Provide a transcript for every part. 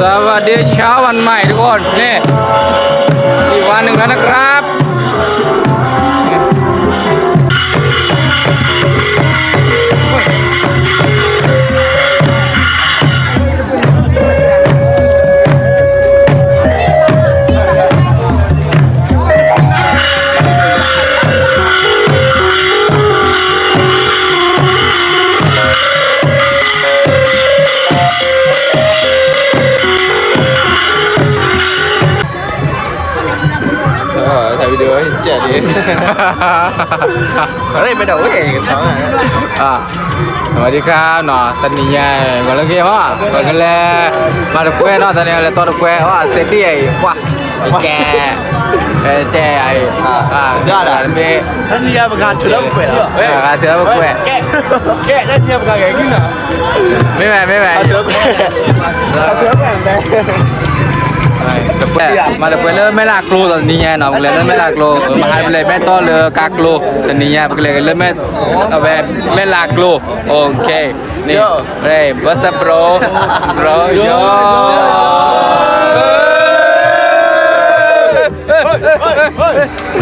สวัสดีเช้าวันใหม่ทุกคนนี่อีกวันหนึ่งแล้วนะครับ เจ๋ดดิเขาได้ไม่เดาเองกันทั้งนั้น อ่ะสวัสดีครับเนาะตอนนี้ยังก่อนเกี่ยวว่าก่อนกันแล้วมาตะเกียเนาะตอนนี้เลยตัวตะเกียว่าเซฟตี้ไอ้ว้าไอ้แกไอ้แจไอ้อ่านี่ ท่านนี่ประกาศเฉลิมเกียรติ เออเสือมาแก แกแกท่านนี่ประกาศแกกินอ่ะ ไม่แม่ไม่แม่ เฉลิมเกียรติเฉลิมเกีย รติแต่มาตะเกียเริ่มไม่ลากลูตอนนี้ไงเนาะเลยเริ่มไม่ลากลูมาให้เลยแม่ต้อเลยกากลูตอนนี้ไงเลยเริ่มไม่เอาแบบไม่ลากลูโอเคนี่เฮ้ยบัสโปรโปรโย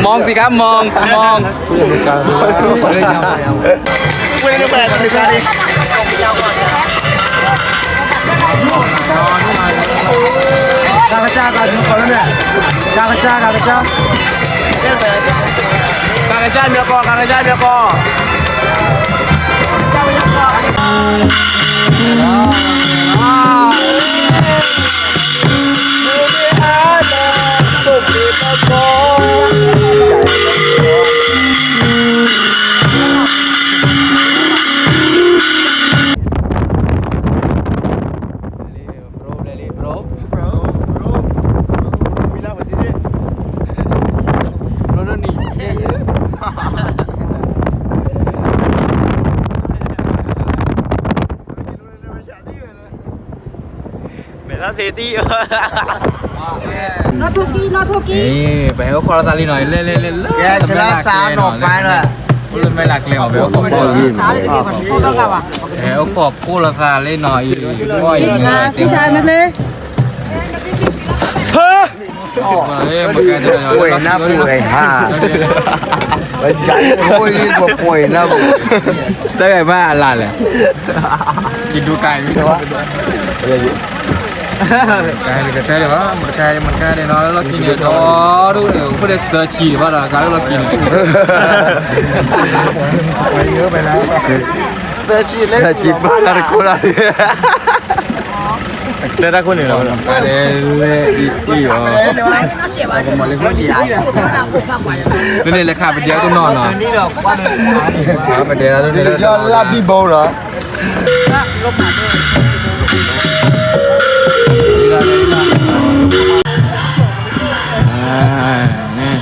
มองสิครับมองมองไม่ได้แปลกสิครับ kakak kakak kakak kakak kok kakak kok เมทัลเซตี้นอทุกี้นอทุกี้นี่ไปให้เขาคอร์ซาลีหน่อยเล่เล่เล่แกชนะสามหนอกไปเลยพูดไม่หลักเลยออกไปเอากบโคสาวเด็กๆมันพูดแล้วกันว่ะเอากบโคลซาเล่หน่อยก็อย่างเงี้ยนะพี่ชายมันเลยเฮ้ยเฮ้ยมันก็จะป่วยนะป่วยห่าไปยันโอ้ยนี่ก็ป่วยนะบุได้ไงบ้าอะไรเลยกินดูไก่ไม่รู้ ไก่เลยก็แต่เดี๋ยวว่ามันไก่มันไก่เนาะแล้วเรากินเนี่ยอ๋อดูเดี๋ยวเขาเรียกเตอร์ชีว่าเราการเรากินไ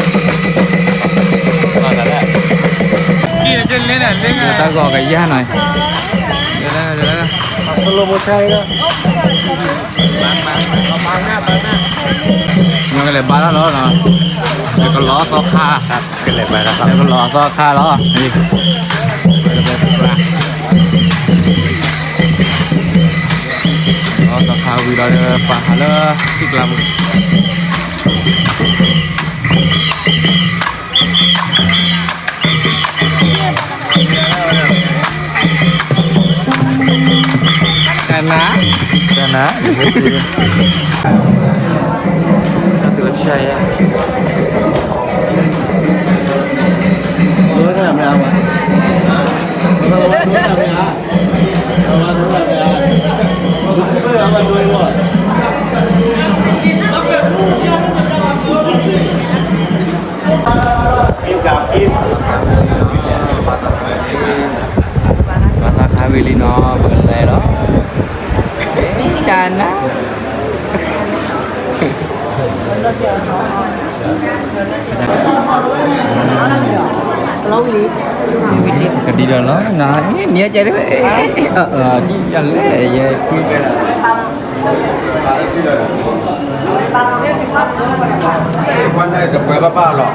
นึ่งแล้วการเล่อีอีอ๋อมันเลยคนใหญ่เล่นเลยค่ะไปเดียวต้องนอนเนาะนี่ดอกว่าเลยไปเดียเดียวยอดลาบีโบเหรอนี่โลาไปให้ตื่นไม่หลักตรงอื่นนะกันเนี่ยไม่หลักเลยเพราะว่าอืมสิมาก็ได้าบาหน่อย เดี๋ยวนะเดี๋ยวนะสโลโมชัยนก็เลยบ้าแล้วเนาะแล้วก็ล้อซอกค่าครับกันเลยไปแล้วครับแล้วก็ล้อซอกค่าล้อนี่ล้อซอค่าวิลาเดอร์ปะฮะเลอที่กลาง ชนะอยู่ไม่ซื้อ คือรับใช้อ่ะ giờ nó là nhớ chơi đấy ờ ờ chứ giờ lẽ về quan đây được quay ba ba lọ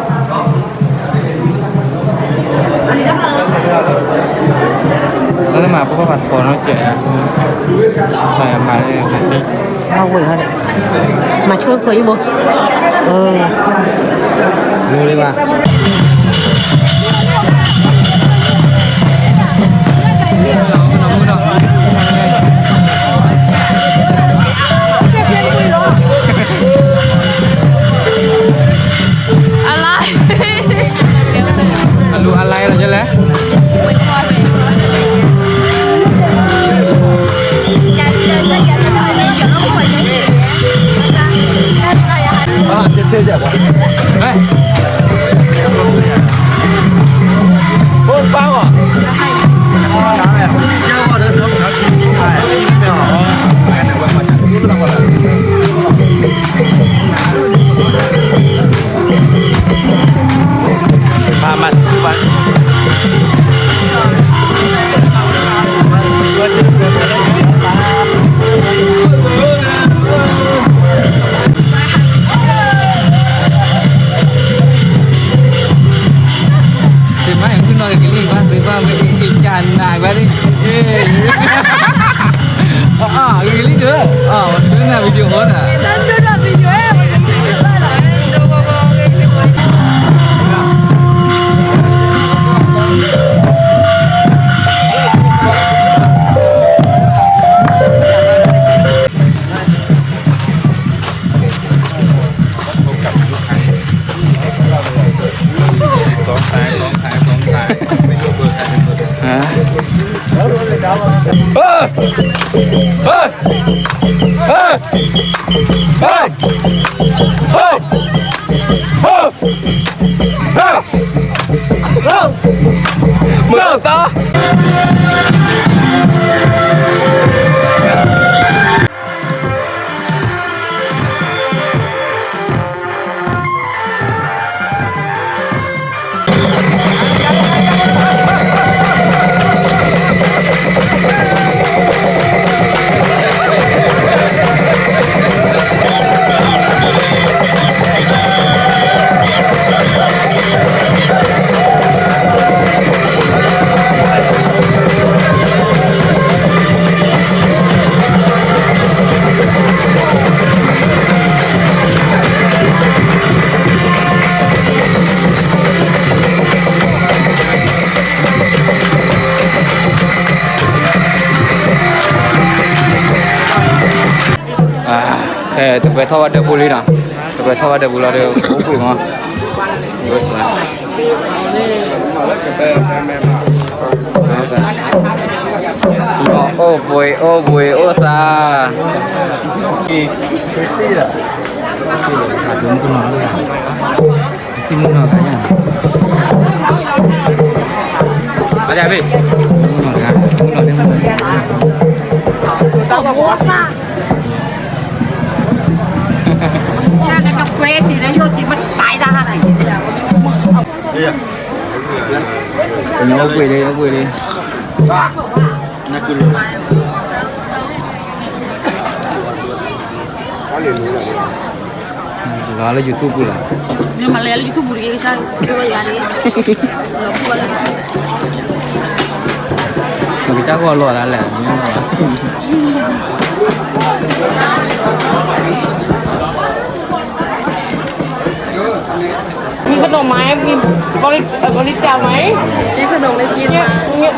nó mà bố bác thò nó chạy phải phải phải đi. Bao quỷ hơn mà chưa quỷ bố ừ. Đi bà. ดูอะไรเราจะแล้ว canda banget nih. Ah, gini deh. Ah, maksudnya video mana? เฮ้ย thua đa bù lì nè, 타와드 볼라를 오고 이거 이거 쓰나 이거 오 보이 오 보이 오사 이 글씨야 너무 많아 timun nào cả nhà Bà đẹp đi Timun nào cả Timun nào đi Timun nào đi ra cái cà phê thì nó vô thìมันตายra này đi à Ông quỳ đi, ông quỳ đi. nó cứ lừa có liền lừa rồi Đó là YouTube là. nhưng mà lấy youtube buri cái sao chưa bao giờ đi Mà cái chắc qua lò là lẻ nhưng mà.มีขนมไหมมีบริเอ่อ บริจาคไหมมีขนมไม่กินมาเนี่ย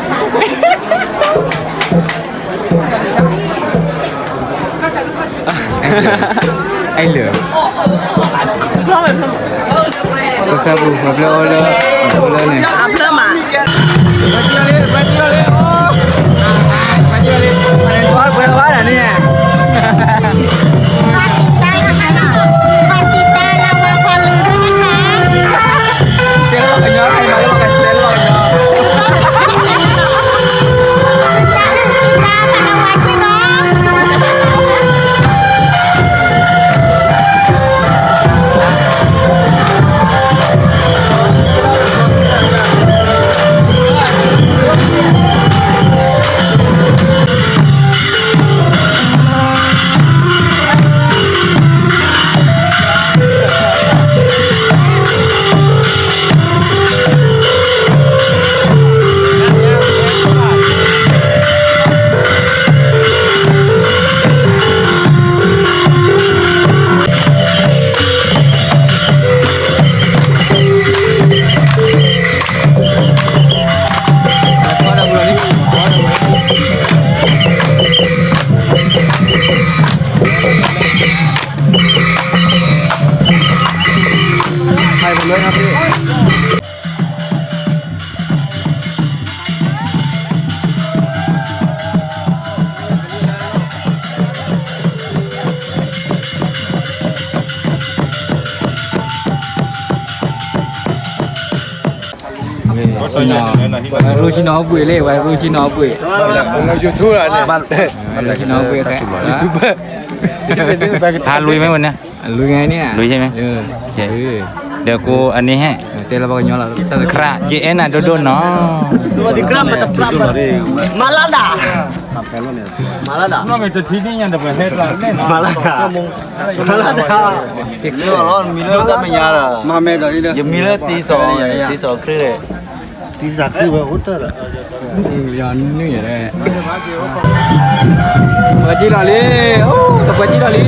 Anh lửa. เพราะแบบ Tôi phải bù hợp lơ lơ. Lơ này. อะเพิ่มอะ Baju lên, baju lên. Oh. Baju lên. Ada tuan boleh awak dah ni. ได้ ชินอรูชินอปุยเลยไว้รูชินอปุย เรายูทูบอ่ะเนี่ย รูชินอปุยแค่ ยูทูบเบอร์ ทานลุยไหมวันเนี้ย ลุยไงเนี่ย ลุยใช่ไหม เออ โอเคเดี๋ยวกูอันนี้ให้ เตละบอกย้อนละตะ คระเยเอ็นอ่ะโดนโดนเนาะ Telegram macam berapa? Malada. Malada. น้องเป็นตัวที่นี่ยังจะไปเฮ็ดเราแน่นอน Malada. Malada. Milo lon, Milo tak menyala. Mame dah ini. Ya Milo tiso, tiso kere. Tiso kere ဒီစားကူပဲဟုတ်တယ်ရာနင်းရတယ်ဘာကြည့်လာလေအိုးတပတ်ကြည့်လာလေ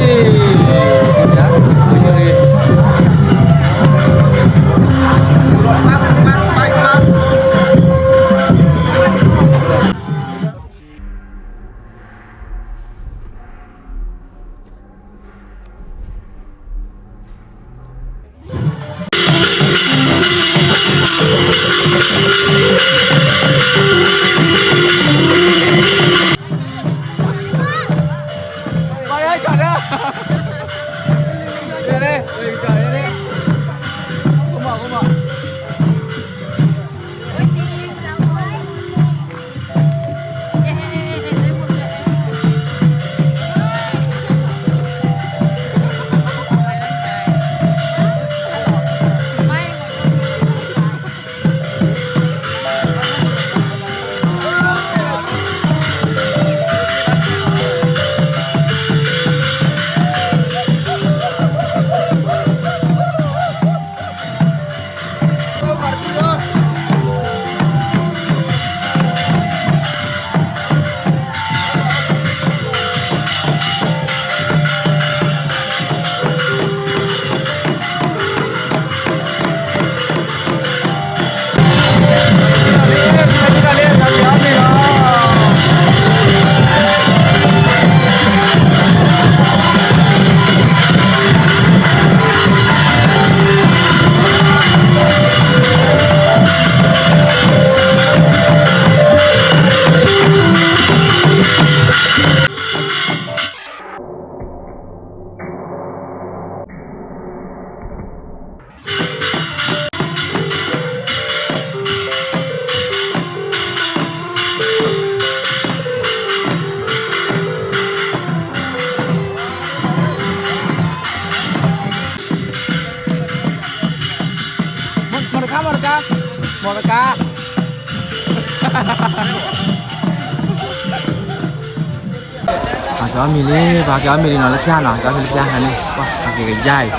cá mì đi và cá mì nó là cha nào cá mì cha này này qua cái cái dài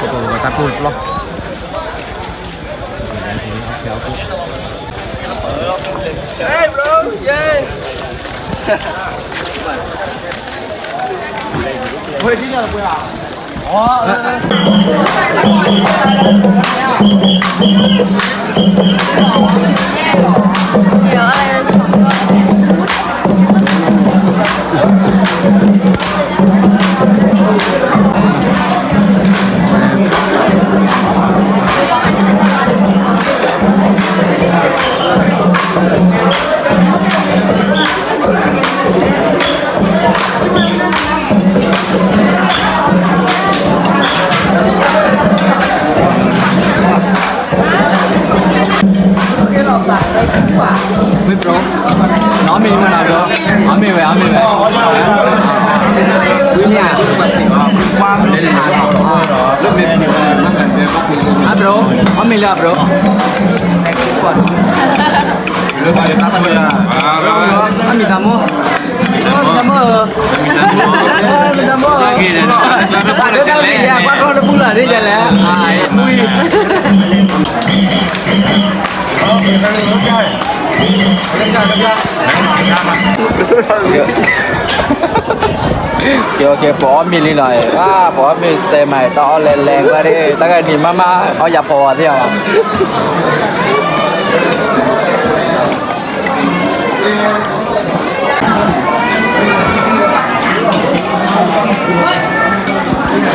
của tôi và ta tôi lo Hey bro, yeah. Quay đi nào, quay à? Ồ. Trời ơi, Mới pro Nói mì mà nào được Nói mì về, nói mình về Quý nhà Qua mình đến Hàn Quốc rồi Lúc mình mình về Bắc Kinh À bro, nói mình là bro Ah, mi damo. Mi damo. Mi damo. Lagi dah. Ada kali ya, 4 bulan ni jalan. Ah, kiểu kiểu bỏ mi lên rồi à bỏ mi xe mày to lên lên qua đi ta cái gì mà mà ở nhập hồ thế à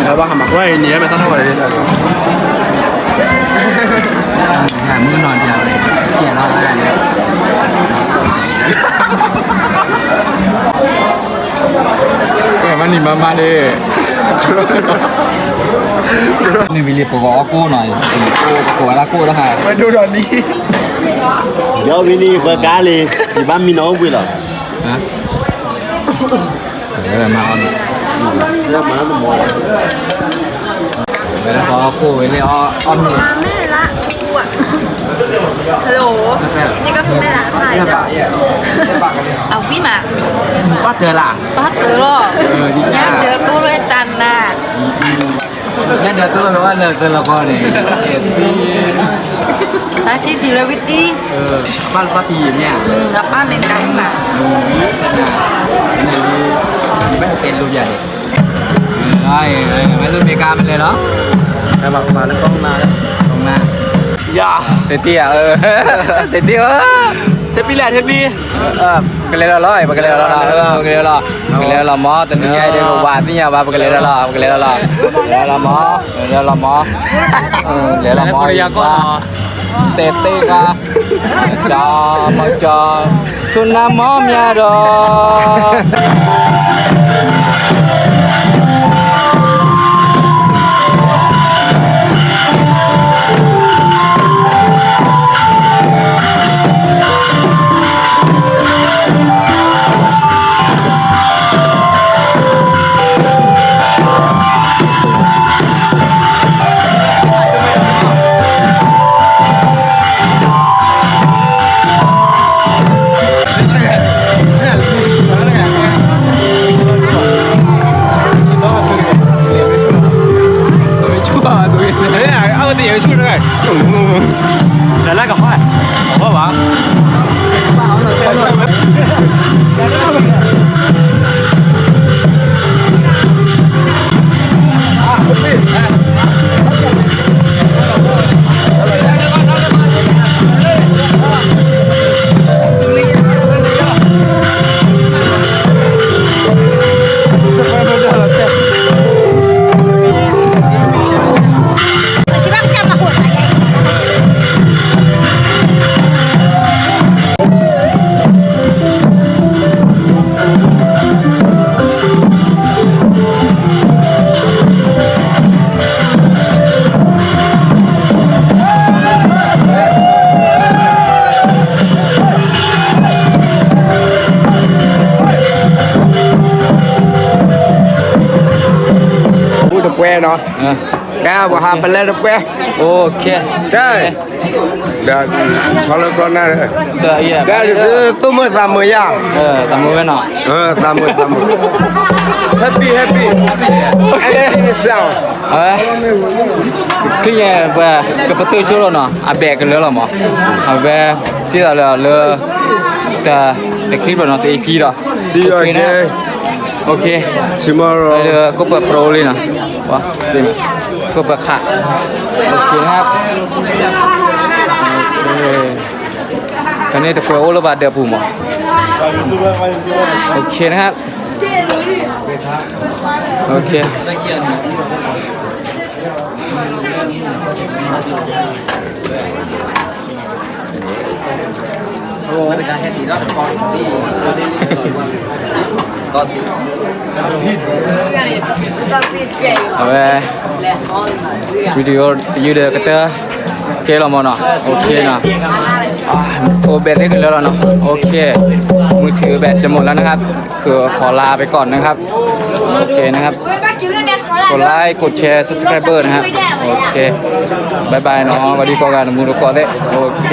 Apa hamak wah ini ya meta sama dia. hàng mưa nòn thì chia nó ra này cái mà nhìn mà mà đi mình bị liệt của gõ cô này cô của là cô đó hả ไปดูตอนนี้ Yo vini qua cá đi, thì bán mi nấu vui rồi. ฮะเดี๋ยวมาเอา Ra mà nó mồi. ไปแล้วพอคู่ไปเลยอ้ออ้อมนี่มาแม่ละกูอะฮัลโหลนี่ก็คือแม่ละใช่จ้ะเอาพี่มาก็เจอหล่ะ ป้าเต๋อหรอเออดีจ้ายังเจอกูเลยจันน่ะงั้นเดี๋ยวตัวเราว่าเลิกตัวละครเนี่ยเอ็ดที่ตาชีทีเลวิตี้เออบ้านก็ทีเนี่ยอืมกับป้าเมนดังมาไม่เป็นรูปใหญ่ไอ้ไม่รุ่นอเมริกามันเลยเนาะ Ra mặt mà nó con na đấy. ตรงหน้า Dạ. เซตี้อะเออเซตี้เออ Thế bi là thế bi. เออกันเลยละร้อยกันเลยละร้อยเออกันเลยละกันเลยละหมอแต่นี่ไงเดี๋ยวบาทนี่ยบากันเลยละละกันเลยละละเลยละหมอเลยละหมอเออเลยละหมอเซตี้ก็จอมาจอชุนน้ำหมอมยาดอ กับประตูช่วยเราเนาะอ่ะแบกกันเลยหรอหมออ่ะแบกที่เราเลยเลยแต่แต่คลิปเราเนาะแต่ EP เนาะ see you โอเคนะ again โอเค tomorrow ไปเลยก็เปิดโปรเลยนะ วะซิมก็ปิดขาโอเคนะครับโอเคกันนี้ตะกัวโอลบาเดือปุ่มอโอเคนะครับโอเค Con thì เอาไปวิดีโอยืดเดือกระเตอโอเคเราหมดเนาะโอเคเนาะอ่าโฟแบตได้กันแล้วเนาะโอเคมือถือแบตจะหมดแล้วนะครับ คือขอลาไปก่อนนะครับ โอเคนะครับ กดไลค์กดแชร์ subscriber นะครับโอเคบายบายเนาะสวัสดีกอการมูลกอเด้โอเค